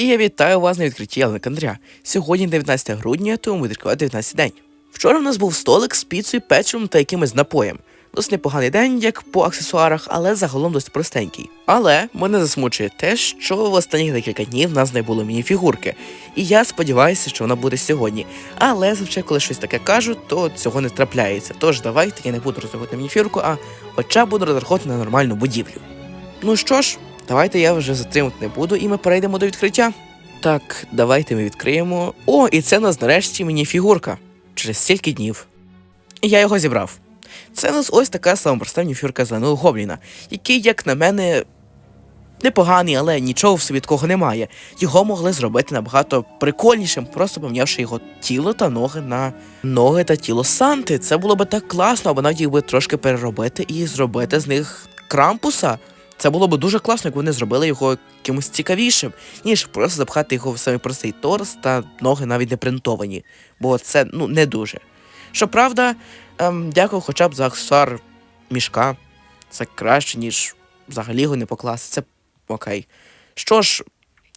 І я вітаю вас на відкритті Александря. Сьогодні 19 грудня, тому буде відкривати 19 день. Вчора в нас був столик з піцею, печивом та якимось напоєм. Досить непоганий день, як по аксесуарах, але загалом досить простенький. Але мене засмучує те, що в останні декілька днів в нас не було мініфігурки. І я сподіваюся, що вона буде сьогодні. Але зазвичай, коли щось таке кажу, то цього не трапляється. Тож давайте я не буду розраховувати мініфігурку, а хоча буду розраховувати на нормальну будівлю. Ну що ж, давайте я вже затримувати не буду, і ми перейдемо до відкриття. Так, давайте ми відкриємо. О, і це у нас нарешті мініфігурка. Через стільки днів. Я його зібрав. Це у нас ось така сама проста мініфігурка зеленого гобліна, який, як на мене, непоганий, але нічого в собі такого немає. Його могли зробити набагато прикольнішим, просто помінявши його тіло та ноги на ноги та тіло Санти. Це було би так класно, або навіть їх би трошки переробити і зробити з них крампуса. Це було б дуже класно, як вони зробили його якимось цікавішим, ніж просто запхати його в самий простий торс та ноги навіть не принтовані. Бо це ну не дуже. Щоправда, ем, дякую хоча б за аксесуар мішка. Це краще, ніж взагалі його не покласти. Це окей. Що ж,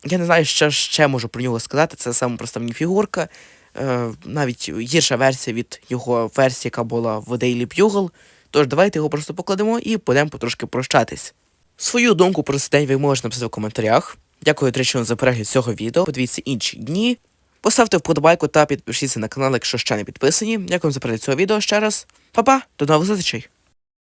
я не знаю, що ще можу про нього сказати. Це саме проста мініфігурка. Е, навіть гірша версія від його версії, яка була в Daily Bugle. Тож давайте його просто покладемо і будемо потрошки прощатись. Свою думку про цей день ви можете написати в коментарях. Дякую тричі за перегляд цього відео. Подивіться інші дні. Поставте вподобайку та підпишіться на канал, якщо ще не підписані. Дякую за перегляд цього відео ще раз. Па-па, до нових зустрічей!